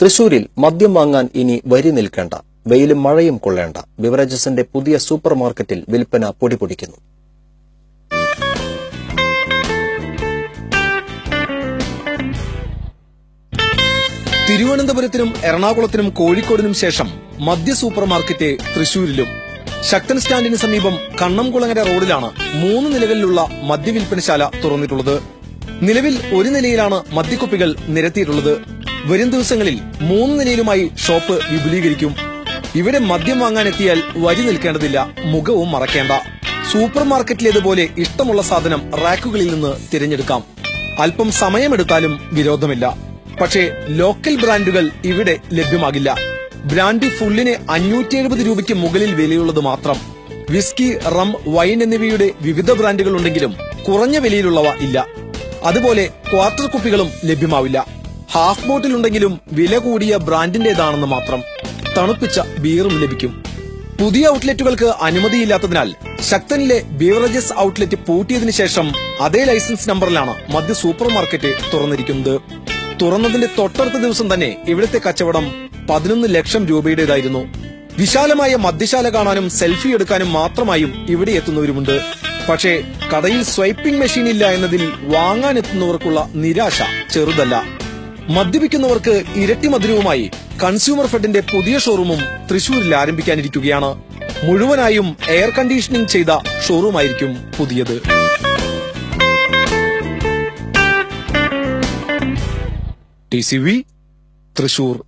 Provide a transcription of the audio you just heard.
തൃശൂരിൽ മദ്യം വാങ്ങാൻ ഇനി വരി നിൽക്കേണ്ട വെയിലും മഴയും കൊള്ളേണ്ട. ബിവറേജസിന്റെ പുതിയ സൂപ്പർ മാർക്കറ്റിൽ വിൽപ്പന പൊടിപൊടിക്കുന്നു. തിരുവനന്തപുരത്തിനും എറണാകുളത്തിനും കോഴിക്കോടിനും ശേഷം മദ്യ സൂപ്പർ മാർക്കറ്റ് തൃശൂരിലും. ശക്തൻ സ്റ്റാൻഡിന് സമീപം കണ്ണംകുളങ്ങര റോഡിലാണ് മൂന്ന് നിലകളിലുള്ള മദ്യവിൽപ്പനശാല തുറന്നിട്ടുള്ളത്. നിലവിൽ ഒരു നിലയിലാണ് മദ്യക്കുപ്പികൾ നിരത്തിയിട്ടുള്ളത്. വരും ദിവസങ്ങളിൽ മൂന്ന് നിലയിലുമായി ഷോപ്പ് വിപുലീകരിക്കും. ഇവിടെ മദ്യം വാങ്ങാനെത്തിയാൽ വരി നിൽക്കേണ്ടതില്ല മുഖവും മറക്കേണ്ട. സൂപ്പർ മാർക്കറ്റിലേതുപോലെ ഇഷ്ടമുള്ള സാധനം റാക്കുകളിൽ നിന്ന് തിരഞ്ഞെടുക്കാം. അല്പം സമയമെടുത്താലും വിരോധമില്ല. പക്ഷേ ലോക്കൽ ബ്രാൻഡുകൾ ഇവിടെ ലഭ്യമാകില്ല. ബ്രാൻഡ് ഫുള്ളിന് അഞ്ഞൂറ്റി എഴുപത് രൂപയ്ക്ക് മുകളിൽ വിലയുള്ളത് മാത്രം. വിസ്കി റം വൈൻ എന്നിവയുടെ വിവിധ ബ്രാൻഡുകൾ ഉണ്ടെങ്കിലും കുറഞ്ഞ വിലയിലുള്ളവ ഇല്ല. അതുപോലെ ക്വാർട്ടർ കുപ്പികളും ലഭ്യമാവില്ല. ഹാഫ് ബോട്ടിലുണ്ടെങ്കിലും വില കൂടിയ ബ്രാൻഡിന്റേതാണെന്ന് മാത്രം തണുപ്പിച്ച ബീറും ലഭിക്കും. പുതിയ ഔട്ട്ലെറ്റുകൾക്ക് അനുമതിയില്ലാത്തതിനാൽ ശക്തനിലെ ബീവറേജസ് ഔട്ട്ലെറ്റ് പൂട്ടിയതിനു ശേഷം അതേ ലൈസൻസ് നമ്പറിലാണ് മദ്യ സൂപ്പർ മാർക്കറ്റ് തുറന്നിരിക്കുന്നത്. തുറന്നതിന്റെ തൊട്ടടുത്ത ദിവസം തന്നെ ഇവിടുത്തെ കച്ചവടം പതിനൊന്ന് ലക്ഷം രൂപയുടേതായിരുന്നു. വിശാലമായ മദ്യശാല കാണാനും സെൽഫി എടുക്കാനും മാത്രമായും ഇവിടെ എത്തുന്നവരുമുണ്ട്. പക്ഷേ കടയിൽ സ്വൈപ്പിംഗ് മെഷീൻ ഇല്ല എന്നതിൽ വാങ്ങാനെത്തുന്നവർക്കുള്ള നിരാശ ചെറുതല്ല. മദ്യപിക്കുന്നവർക്ക് ഇരട്ടി മധുരവുമായി കൺസ്യൂമർ ഫെഡിന്റെ പുതിയ ഷോറൂമും തൃശൂരിൽ ആരംഭിക്കാനിരിക്കുകയാണ്. മുഴുവനായും എയർ കണ്ടീഷനിംഗ് ചെയ്ത ഷോറൂമായിരിക്കും പുതിയത്. T C V Thrissur.